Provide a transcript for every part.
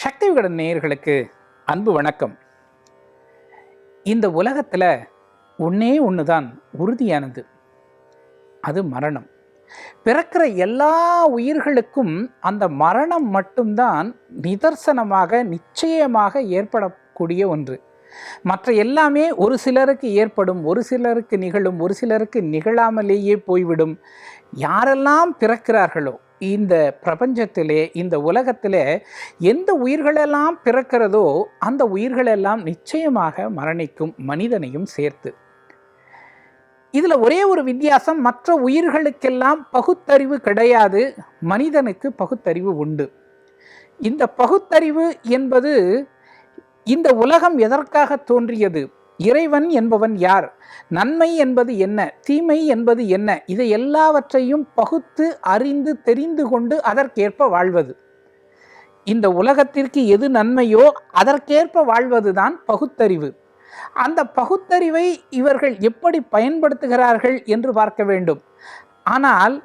சக்தி விகடன் நேயர்களுக்கு அன்பு வணக்கம். இந்த உலகத்தில் ஒன்றே ஒன்று தான் உறுதியானது. அது மரணம். பிறக்கிற எல்லா உயிர்களுக்கும் அந்த மரணம் மட்டும்தான் நிதர்சனமாக நிச்சயமாக ஏற்படக்கூடிய ஒன்று. மற்ற எல்லாமே ஒரு சிலருக்கு ஏற்படும் ஒரு சிலருக்கு நிகழும் ஒரு சிலருக்கு நிகழாமலேயே போய்விடும். யாரெல்லாம் பிறக்கிறார்களோ இந்த பிரபஞ்சத்திலே இந்த உலகத்திலே எந்த உயிர்களெல்லாம் பிறக்கிறதோ அந்த உயிர்களெல்லாம் நிச்சயமாக மரணிக்கும் மனிதனையும் சேர்த்து. இதில் ஒரே ஒரு வித்தியாசம் மற்ற உயிர்களுக்கெல்லாம் பகுத்தறிவு கிடையாது மனிதனுக்கு பகுத்தறிவு உண்டு. இந்த பகுத்தறிவு என்பது இந்த உலகம் எதற்காக தோன்றியது? இறைவன் என்பவன் யார்? நன்மை என்பது என்ன? தீமை என்பது என்ன? இதை எல்லாவற்றையும் பகுத்து அறிந்து தெரிந்து கொண்டு அதற்கேற்ப வாழ்வது. இந்த உலகத்திற்கு எது நன்மையோ அதற்கேற்ப வாழ்வதுதான் பகுத்தறிவு. அந்த பகுத்தறிவை இவர்கள் எப்படி பயன்படுத்துகிறார்கள் என்று பார்க்க வேண்டும். ஆனால்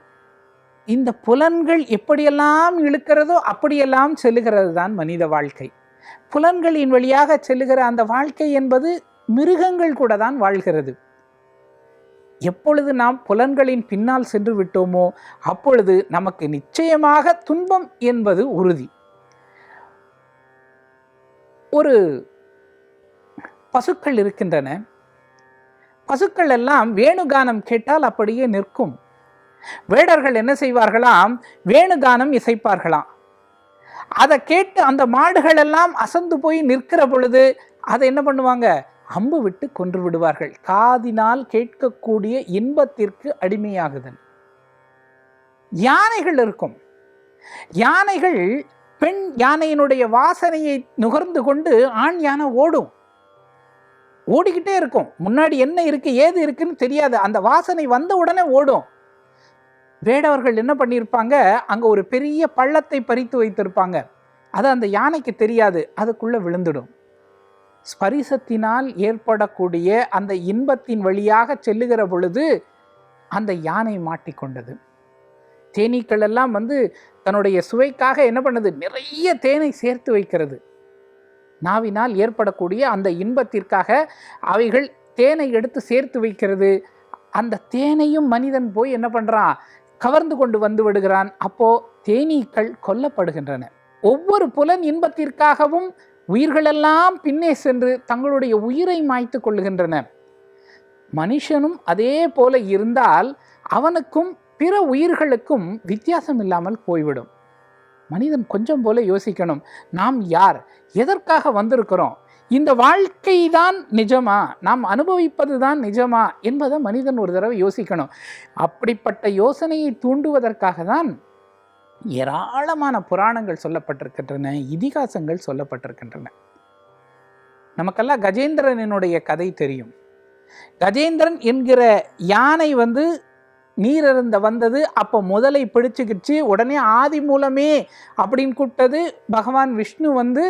இந்த புலன்கள் எப்படியெல்லாம் இழுக்கிறதோ அப்படியெல்லாம் செல்லுகிறது தான் மனித வாழ்க்கை. புலன்களின் வழியாக செல்லுகிற அந்த வாழ்க்கை என்பது மிருகங்கள் கூட தான் வாழ்கிறது. எப்பொழுது நாம் புலன்களின் பின்னால் சென்று விட்டோமோ அப்பொழுது நமக்கு நிச்சயமாக துன்பம் என்பது உறுதி. ஒரு பசுக்கள் இருக்கின்றன. பசுக்கள் எல்லாம் வேணுகானம் கேட்டால் அப்படியே நிற்கும். வேடர்கள் என்ன செய்வார்களாம்? வேணுகானம் இசைப்பார்களாம். அதை கேட்டு அந்த மாடுகள் எல்லாம் அசந்து போய் நிற்கிற பொழுது அதை என்ன பண்ணுவாங்க? அம்பு விட்டு கொன்று விடுவார்கள். காதினால் கேட்கக்கூடிய இன்பத்திற்கு அடிமையாகுதல். யானைகள் இருக்கும். யானைகள் பெண் யானையினுடைய வாசனையை நுகர்ந்து கொண்டு ஆண் யானை ஓடும். ஓடிக்கிட்டே இருக்கும். முன்னாடி என்ன இருக்கு ஏது இருக்குன்னு தெரியாது. அந்த வாசனை வந்த உடனே ஓடும். வேடவர்கள் என்ன பண்ணியிருப்பாங்க? அங்கே ஒரு பெரிய பள்ளத்தை பறித்து வைத்திருப்பாங்க. அது அந்த யானைக்கு தெரியாது. அதுக்குள்ளே விழுந்துடும். ஸ்பரிசத்தினால் ஏற்படக்கூடிய அந்த இன்பத்தின் வழியாக செல்லுகிற பொழுது அந்த யானை மாட்டிக்கொண்டது. தேனீக்கள் எல்லாம் வந்து தன்னுடைய சுவைக்காக என்ன பண்ணுது? நிறைய தேனை சேர்த்து வைக்கிறது. நாவினால் ஏற்படக்கூடிய அந்த இன்பத்திற்காக அவைகள் தேனை எடுத்து சேர்த்து வைக்கிறது. அந்த தேனையும் மனிதன் போய் என்ன பண்ணுறான் கவர்ந்து கொண்டு வந்து விடுகிறான். அப்போது தேனீக்கள் கொல்லப்படுகின்றன. ஒவ்வொரு புலன் இன்பத்திற்காகவும் உயிர்களெல்லாம் பின்னே சென்று தங்களுடைய உயிரை மாய்த்து கொள்ளுகின்றன. மனுஷனும் அதே போல இருந்தால் அவனுக்கும் பிற உயிர்களுக்கும் வித்தியாசம் இல்லாமல் போய்விடும். மனிதன் கொஞ்சம் போல யோசிக்கணும். நாம் யார்? எதற்காக வந்திருக்கிறோம்? இந்த வாழ்க்கை தான் நிஜமா? நாம் அனுபவிப்பது தான் நிஜமா? என்பதை மனிதன் ஒரு தடவை யோசிக்கணும். அப்படிப்பட்ட யோசனையை தூண்டுவதற்காக தான் ஏராளமான புராணங்கள் சொல்லப்பட்டிருக்கின்றன இதிகாசங்கள் சொல்லப்பட்டிருக்கின்றன. நமக்கெல்லாம் கஜேந்திரனினுடைய கதை தெரியும். கஜேந்திரன் என்கிற யானை வந்து நீரிருந்த வந்தது அப்போ முதலை பிடிச்சுக்கிச்சு உடனே ஆதி மூலமே அப்படின்னு கூப்பிட்டது பகவான் விஷ்ணு வந்து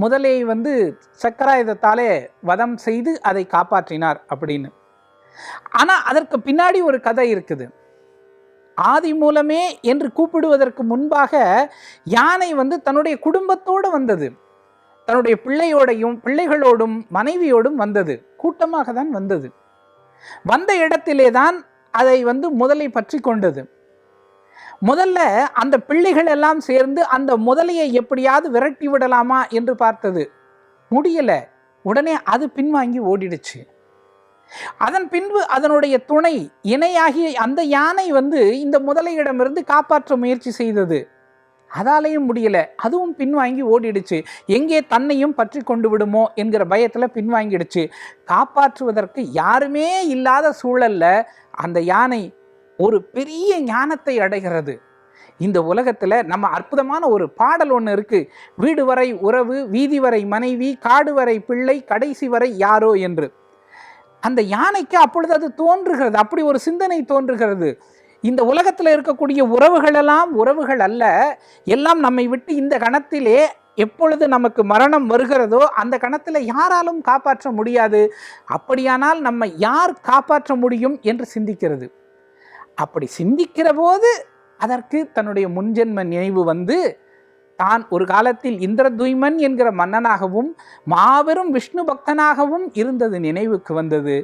முதலையை வந்து சக்கராயுதத்தாலே வதம் செய்து அதை காப்பாற்றினார் அப்படின்னு. ஆனால் அதற்கு பின்னாடி ஒரு கதை இருக்குது. ஆதி மூலமே என்று கூப்பிடுவதற்கு முன்பாக யானை வந்து தன்னுடைய குடும்பத்தோடு வந்தது. தன்னுடைய பிள்ளையோடையும் பிள்ளைகளோடும் மனைவியோடும் வந்தது. கூட்டமாக தான் வந்தது. வந்த இடத்திலே தான் அதை வந்து முதலை பற்றி கொண்டது. முதல்ல அந்த பிள்ளைகள் எல்லாம் சேர்ந்து அந்த முதலையை எப்படியாவது விரட்டி விடலாமா என்று பார்த்தது. முடியல. உடனே அது பின்வாங்கி ஓடிடுச்சு. அதன் பின்பு அதனுடைய துணை இணையாகிய அந்த யானை வந்து இந்த முதலையிடமிருந்து காப்பாற்ற முயற்சி செய்தது. அதாலேயும் முடியல. அதுவும் பின்வாங்கி ஓடிடுச்சு. எங்கே தன்னையும் பற்றி கொண்டு விடுமோ என்கிற பயத்தில் பின்வாங்கிடுச்சு. காப்பாற்றுவதற்கு யாருமே இல்லாத சூழலில் அந்த யானை ஒரு பெரிய ஞானத்தை அடைகிறது. இந்த உலகத்தில் நம்ம அற்புதமான ஒரு பாடல் ஒன்று இருக்குது வீடு வரை உறவு வீதி வரை மனைவி காடு வரை பிள்ளை கடைசி வரை யாரோ என்று. அந்த யானைக்கு அப்பொழுது அது தோன்றுகிறது. அப்படி ஒரு சிந்தனை தோன்றுகிறது. இந்த உலகத்தில் இருக்கக்கூடிய உறவுகளெல்லாம் உறவுகள் அல்ல. எல்லாம் நம்மை விட்டு இந்த கணத்திலே எப்பொழுது நமக்கு மரணம் வருகிறதோ அந்த கணத்தில் யாராலும் காப்பாற்ற முடியாது. அப்படியானால் நம்ம யார் காப்பாற்ற முடியும் என்று சிந்திக்கிறது. அப்படி சிந்திக்கிற போது அதற்கு தன்னுடைய முன்ஜென்ம நினைவு வந்து தான் ஒரு காலத்தில் இந்திரதுய்மன் என்கிற மன்னனாகவும் மாபெரும் விஷ்ணு பக்தனாகவும் இருந்தது நினைவுக்கு வந்தது.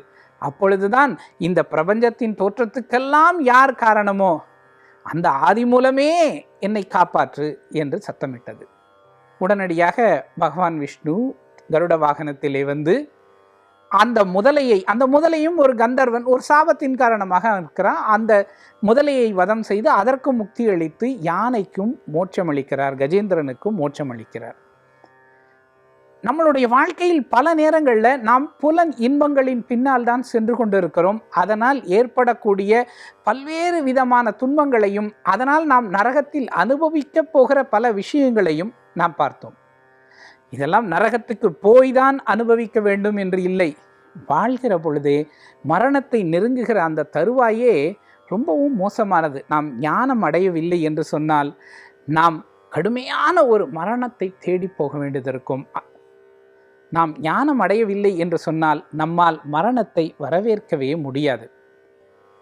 அப்பொழுதுதான் இந்த பிரபஞ்சத்தின் தோற்றத்துக்கெல்லாம் யார் காரணமோ அந்த ஆதி மூலமே என்னை காப்பாற்று என்று சத்தமிட்டது. உடனடியாக பகவான் விஷ்ணு கருட வாகனத்திலே வந்து அந்த முதலையை அந்த முதலையும் ஒரு கந்தர்வன் ஒரு சாபத்தின் காரணமாக இருக்கிறான். அந்த முதலையை வதம் செய்து அதற்கு முக்தி அளித்து யானைக்கும் மோட்சம் அளிக்கிறார் கஜேந்திரனுக்கும் மோட்சம் அளிக்கிறார். நம்மளுடைய வாழ்க்கையில் பல நேரங்களில் நாம் புலன் இன்பங்களின் பின்னால் தான் சென்று கொண்டிருக்கிறோம். அதனால் ஏற்படக்கூடிய பல்வேறு விதமான துன்பங்களையும் அதனால் நாம் நரகத்தில் அனுபவிக்கப் போகிற பல விஷயங்களையும் நாம் பார்த்தோம். இதெல்லாம் நரகத்துக்கு போய்தான் அனுபவிக்க வேண்டும் என்று இல்லை. வாழ்கிற பொழுதே மரணத்தை நெருங்குகிற அந்த தருவாயே ரொம்பவும் மோசமானது. நாம் ஞானம் அடையவில்லை என்று சொன்னால் நாம் கடுமையான ஒரு மரணத்தை தேடி போக வேண்டியது இருக்கும். நாம் ஞானம் அடையவில்லை என்று சொன்னால் நம்மால் மரணத்தை வரவேற்கவே முடியாது.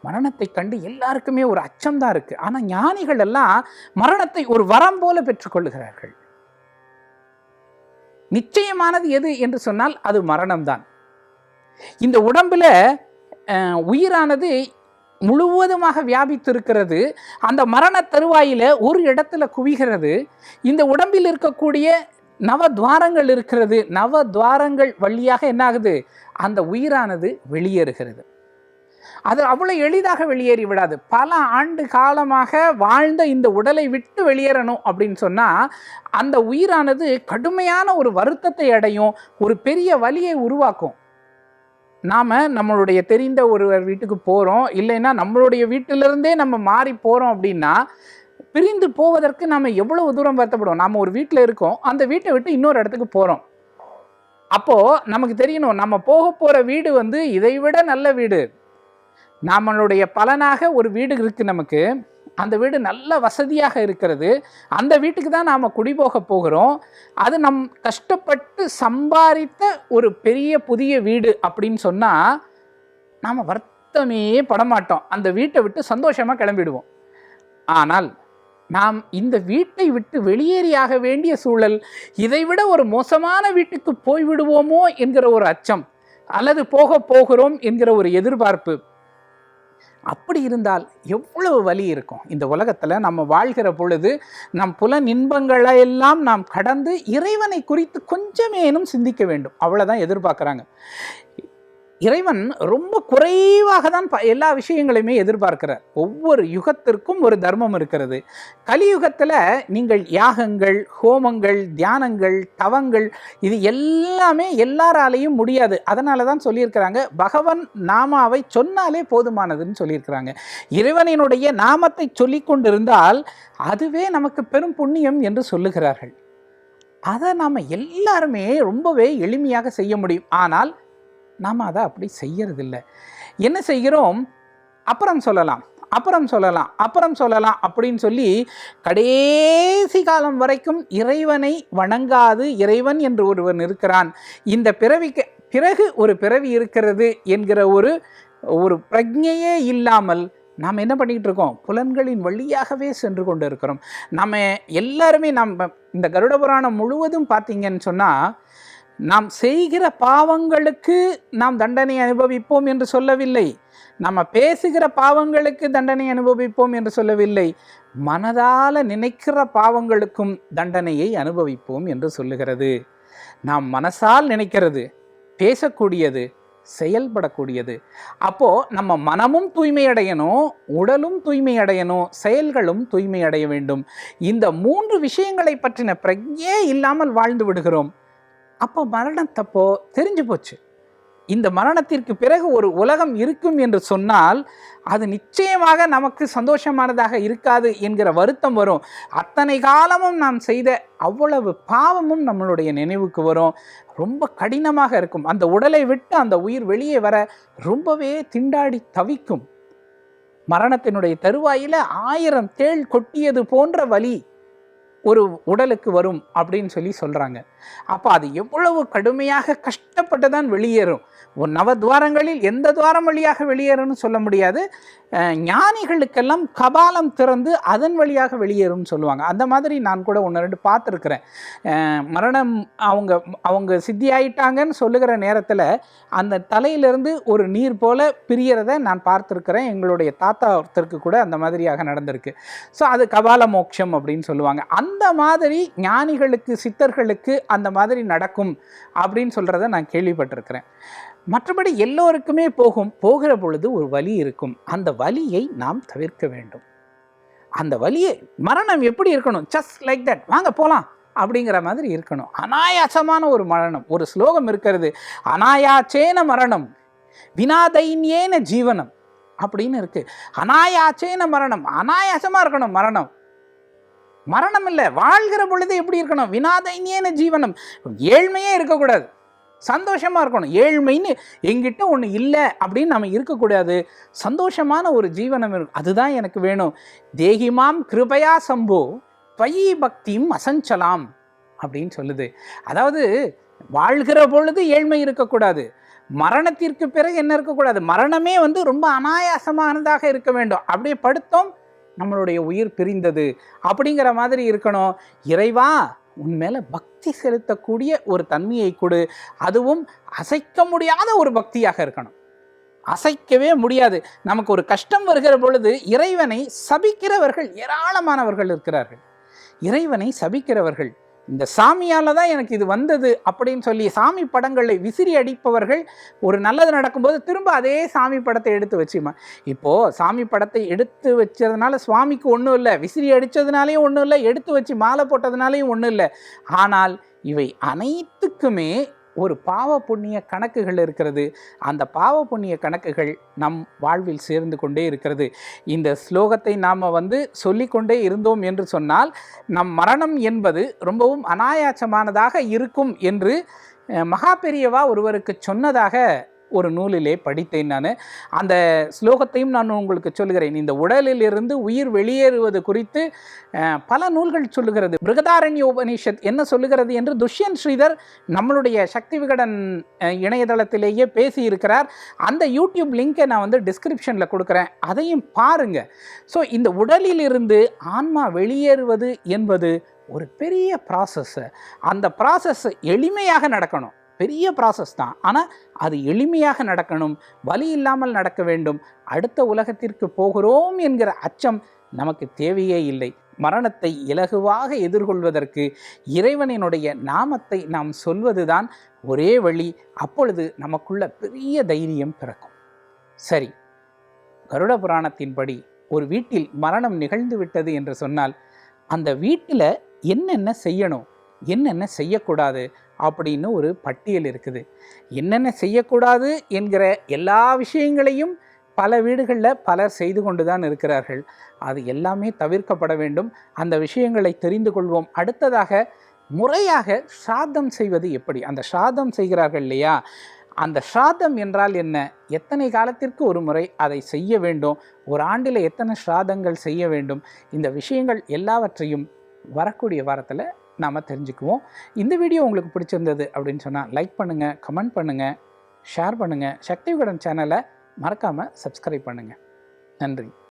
மரணத்தை கண்டு எல்லாருக்குமே ஒரு அச்சம்தான் இருக்குது ஆனால் ஞானிகள் எல்லாம் மரணத்தை ஒரு வரம் போல பெற்றுக்கொள்கிறார்கள் நிச்சயமானது எது என்று சொன்னால் அது மரணம்தான். இந்த உடம்பில் உயிரானது முழுவதுமாக வியாபித்திருக்கிறது. அந்த மரண தருவாயில் ஒரு இடத்துல குவிகிறது. இந்த உடம்பில் இருக்கக்கூடிய நவ துவாரங்கள் இருக்கிறது. நவ துவாரங்கள் வழியாக என்னாகுது? அந்த உயிரானது வெளியேறுகிறது. அது அவ்வளோ எளிதாக வெளியேறி விடாது. பல ஆண்டு காலமாக வாழ்ந்த இந்த உடலை விட்டு வெளியேறணும் அப்படின்னு சொன்னால் அந்த உயிரானது கடுமையான ஒரு வருத்தத்தை அடையும் ஒரு பெரிய வலியை உருவாக்கும். நாம் நம்மளுடைய தெரிந்த ஒருவர் வீட்டுக்கு போகிறோம் இல்லைன்னா நம்மளுடைய வீட்டிலிருந்தே நம்ம மாறி போகிறோம் அப்படின்னா பிரிந்து போவதற்கு நம்ம எவ்வளவு தூரம் வருத்தப்படுவோம்? நம்ம ஒரு வீட்டில் இருக்கோம் அந்த வீட்டை விட்டு இன்னொரு இடத்துக்கு போகிறோம் அப்போது நமக்கு தெரியணும் நம்ம போக போகிற வீடு வந்து இதை விட நல்ல வீடு. நம்மளுடைய பலனாக ஒரு வீடு இருக்குது நமக்கு. அந்த வீடு நல்ல வசதியாக இருக்கிறது. அந்த வீட்டுக்கு தான் நாம் குடிபோக போகிறோம். அது நம் கஷ்டப்பட்டு சம்பாதித்த ஒரு பெரிய புதிய வீடு அப்படின்னு சொன்னால் நாம் வருத்தமே படமாட்டோம். அந்த வீட்டை விட்டு சந்தோஷமாக கிளம்பிடுவோம். ஆனால் நாம் இந்த வீட்டை விட்டு வெளியேறியாக வேண்டிய சூழல் இதைவிட ஒரு மோசமான வீட்டுக்கு போய்விடுவோமோ என்கிற ஒரு அச்சம் அல்லது போக போகிறோம் என்கிற ஒரு எதிர்பார்ப்பு அப்படி இருந்தால் எவ்வளவு வலி இருக்கும்? இந்த உலகத்தில் நம்ம வாழ்கிற பொழுது நம் புலன் இன்பங்களை எல்லாம் நாம் கடந்து இறைவனை குறித்து கொஞ்சமேனும் சிந்திக்க வேண்டும். அவ்வளோதான் எதிர்பார்க்குறாங்க. இறைவன் ரொம்ப குறைவாக தான் எல்லா விஷயங்களையுமே எதிர்பார்க்கிறார். ஒவ்வொரு யுகத்திற்கும் ஒரு தர்மம் இருக்கிறது. கலியுகத்தில் நீங்கள் யாகங்கள் ஹோமங்கள் தியானங்கள் தவங்கள் இது எல்லாமே எல்லாராலையும் முடியாது. அதனால தான் சொல்லியிருக்கிறாங்க பகவன் நாமாவை சொன்னாலே போதுமானதுன்னு சொல்லியிருக்கிறாங்க. இறைவனினுடைய நாமத்தை சொல்லி கொண்டிருந்தால் அதுவே நமக்கு பெரும் புண்ணியம் என்று சொல்லுகிறார்கள். அதை நாம் எல்லாருமே ரொம்பவே எளிமையாக செய்ய முடியும். ஆனால் நாம் அதை அப்படி செய்யறதில்லை. என்ன செய்கிறோம்? அப்புறம் சொல்லலாம். அப்புறம் சொல்லலாம். அப்புறம் சொல்லலாம் அப்படின்னு சொல்லி கடைசி காலம் வரைக்கும் இறைவனை வணங்காது இறைவன் என்று ஒருவன் இருக்கிறான். இந்த பிறவிக்கு பிறகு ஒரு பிறவி இருக்கிறது என்கிற ஒரு ஒரு பிரஜையே இல்லாமல் நாம் என்ன பண்ணிக்கிட்டு இருக்கோம்? புலன்களின் வழியாகவே சென்று கொண்டு இருக்கிறோம். நம்ம எல்லாருமே நம்ம இந்த கருட புராணம் முழுவதும் பார்த்தீங்கன்னு சொன்னால் நாம் செய்கிற பாவங்களுக்கு நாம் தண்டனை அனுபவிப்போம் என்று சொல்லவில்லை. நம்ம பேசுகிற பாவங்களுக்கு தண்டனை அனுபவிப்போம் என்று சொல்லவில்லை. மனதால் நினைக்கிற பாவங்களுக்கும் தண்டனையை அனுபவிப்போம் என்று சொல்லுகிறது. நாம் மனசால் நினைக்கிறது பேசக்கூடியது செயல்படக்கூடியது. அப்போ நம்ம மனமும் தூய்மை அடையணும் உடலும் தூய்மை அடையணும் செயல்களும் தூய்மை அடைய வேண்டும். இந்த மூன்று விஷயங்களை பற்றின பிரஜையே இல்லாமல் வாழ்ந்து விடுகிறோம். அப்போ மரணத்தப்போ தெரிஞ்சு போச்சு. இந்த மரணத்திற்கு பிறகு ஒரு உலகம் இருக்கும் என்று சொன்னால் அது நிச்சயமாக நமக்கு சந்தோஷமானதாக இருக்காது என்கிற வருத்தம் வரும். அத்தனை காலமும் நாம் செய்த அவ்வளவு பாவமும் நம்மளுடைய நினைவுக்கு வரும். ரொம்ப கடினமாக இருக்கும். அந்த உடலை விட்டு அந்த உயிர் வெளியே வர ரொம்பவே திண்டாடி தவிக்கும். மரணத்தினுடைய தருவாயில் ஆயிரம் தேள் கொட்டியது போன்ற வலி. ஒரு உடலுக்கு வரும் அப்படின்னு சொல்லி சொல்கிறாங்க அப்போ அது எவ்வளவு கடுமையாக கஷ்டப்பட்டு தான் வெளியேறும். ஒரு நவத்வாரங்களில் எந்த துவாரம் வழியாக வெளியேறும்னு சொல்ல முடியாது. ஞானிகளுக்கெல்லாம் கபாலம் திறந்து அதன் வழியாக வெளியேறும்னு சொல்லுவாங்க. அந்த மாதிரி நான் கூட ஒன்று ரெண்டு பார்த்துருக்குறேன். மரணம் அவங்க அவங்க சித்தி ஆயிட்டாங்கன்னு சொல்லுகிற நேரத்தில் அந்த தலையிலிருந்து ஒரு நீர் போல பிரியறத நான் பார்த்துருக்குறேன். எங்களுடைய தாத்தா ஒருத்தருக்கு கூட அந்த மாதிரியாக நடந்திருக்கு. ஸோ அது கபால மோட்சம் அப்படின்னு சொல்லுவாங்க. அந்த அந்த மாதிரி ஞானிகளுக்கு சித்தர்களுக்கு அந்த மாதிரி நடக்கும் அப்படின்னு சொல்கிறத நான் கேள்விப்பட்டிருக்கிறேன். மற்றபடி எல்லோருக்குமே போகும் போகிற பொழுது ஒரு வலி இருக்கும். அந்த வலியை நாம் தவிர்க்க வேண்டும். அந்த வலியை மரணம் எப்படி இருக்கணும்? ஜஸ்ட் லைக் தட் வாங்க போகலாம் அப்படிங்கிற மாதிரி இருக்கணும். அனாயாசமான ஒரு மரணம். ஒரு ஸ்லோகம் இருக்கிறது. அனாயாச்சேன மரணம். வினாதைன்யேன ஜீவனம் அப்படின்னு இருக்குது அனாயாச்சேன மரணம். அனாயாசமாக இருக்கணும் மரணம். மரணம் இல்லை வாழ்கிற பொழுது எப்படி இருக்கணும்? வினாதைன்யேன ஜீவனம். ஏழ்மையே இருக்கக்கூடாது. சந்தோஷமாக இருக்கணும். ஏழ்மைன்னு எங்கிட்ட ஒன்று இல்லை அப்படின்னு நம்ம இருக்கக்கூடாது. சந்தோஷமான ஒரு ஜீவனம் இருக்கும் அதுதான் எனக்கு வேணும். தேகிமாம் கிருபயா சம்போ பயி பக்தியும் அசஞ்சலாம் அப்படின்னு சொல்லுது. அதாவது வாழ்கிற பொழுது ஏழ்மை இருக்கக்கூடாது. மரணத்திற்கு பிறகு என்ன இருக்கக்கூடாது? மரணமே வந்து ரொம்ப அனாயாசமானதாக இருக்க வேண்டும். அப்படியே படுத்தோம் நம்மளுடைய உயிர் பிரிந்தது அப்படிங்கிற மாதிரி இருக்கணும். இறைவா உன் மேலே பக்தி செலுத்தக்கூடிய ஒரு தன்மையை கொடு. அதுவும் அசைக்க முடியாத ஒரு பக்தியாக இருக்கணும். அசைக்கவே முடியாது. நமக்கு ஒரு கஷ்டம் வருகிற பொழுது இறைவனை சபிக்கிறவர்கள் ஏராளமானவர்கள் இருக்கிறார்கள். இறைவனை சபிக்கிறவர்கள் இந்த சாமியால் தான் எனக்கு இது வந்தது அப்படின்னு சொல்லி சாமி படங்களை விசிறி அடிப்பவர்கள் ஒரு நல்லது நடக்கும்போது திரும்ப அதே சாமி படத்தை எடுத்து வச்சுமா. இப்போது சாமி படத்தை எடுத்து வச்சதுனால சுவாமிக்கு ஒன்றும் இல்லை. விசிறி அடித்ததுனாலையும் ஒன்றும் இல்லை. எடுத்து வச்சு மாலை போட்டதுனாலையும் ஒன்றும் இல்லை. ஆனால் இவை அனைத்துக்குமே ஒரு பாவ புண்ணிய கணக்குகள் இருக்கிறது. அந்த பாவ புண்ணிய கணக்குகள் நம் வாழ்வில் சேர்ந்து கொண்டே இருக்கிறது. இந்த ஸ்லோகத்தை நாம் வந்து சொல்லிக்கொண்டே இருந்தோம் என்று சொன்னால் நம் மரணம் என்பது ரொம்பவும் அனாயாசமானதாக இருக்கும் என்று மகா பெரியவா ஒருவருக்கு சொன்னதாக ஒரு நூலிலே படித்தேன் நான். அந்த ஸ்லோகத்தையும் நான் உங்களுக்கு சொல்லுகிறேன். இந்த உடலில் இருந்து உயிர் வெளியேறுவது குறித்து பல நூல்கள் சொல்லுகிறது. பிருகதாரண்ய உபனிஷத் என்ன சொல்லுகிறது என்று துஷ்யந்த் ஸ்ரீதர் நம்மளுடைய சக்தி விகடன் இணையதளத்திலேயே பேசியிருக்கிறார். அந்த யூடியூப் லிங்கை நான் வந்து டிஸ்கிரிப்ஷனில் கொடுக்குறேன். அதையும் பாருங்க. ஸோ இந்த உடலிலிருந்து ஆன்மா வெளியேறுவது என்பது ஒரு பெரிய ப்ராசஸ்ஸு அந்த ப்ராசஸ் எளிமையாக நடக்கணும். பெரிய ப்ராசஸ் தான். ஆனால் அது எளிமையாக நடக்கணும் வலி இல்லாமல் நடக்க வேண்டும் அடுத்த உலகத்திற்கு போகிறோம் என்கிற அச்சம் நமக்கு தேவையே இல்லை. மரணத்தை இலகுவாக எதிர்கொள்வதற்கு இறைவனினுடைய நாமத்தை நாம் சொல்வதுதான் ஒரே வழி. அப்பொழுது நமக்குள்ள பெரிய தைரியம் பிறக்கும். சரி கருட புராணத்தின்படி ஒரு வீட்டில் மரணம் நிகழ்ந்து விட்டது என்று சொன்னால் அந்த வீட்டில் என்னென்ன செய்யணும் என்னென்ன செய்யக்கூடாது அப்படின்னு ஒரு பட்டியல் இருக்குது. என்னென்ன செய்யக்கூடாது என்கிற எல்லா விஷயங்களையும் பல வீடுகளில் பலர் செய்து கொண்டு தான் இருக்கிறார்கள். அது எல்லாமே தவிர்க்கப்பட வேண்டும். அந்த விஷயங்களை தெரிந்து கொள்வோம். அடுத்ததாக முறையாக சாதம் செய்வது எப்படி? அந்த சாதம் செய்கிறார்கள் இல்லையா? அந்த ஸ்ராத்தம் என்றால் என்ன? எத்தனை காலத்திற்கு ஒரு முறை அதை செய்ய வேண்டும்? ஒரு ஆண்டில் எத்தனை ஸ்ராதங்கள் செய்ய வேண்டும்? இந்த விஷயங்கள் எல்லாவற்றையும் வரக்கூடிய வாரத்தில் நாம் தெரிஞ்சுக்குவோம். இந்த வீடியோ உங்களுக்கு பிடிச்சிருந்தது அப்படின்னு சொன்னால் லைக் பண்ணுங்கள் கமெண்ட் பண்ணுங்கள் ஷேர் பண்ணுங்கள் சக்தி விகடன் சேனலை மறக்காமல் சப்ஸ்கிரைப் பண்ணுங்கள் நன்றி.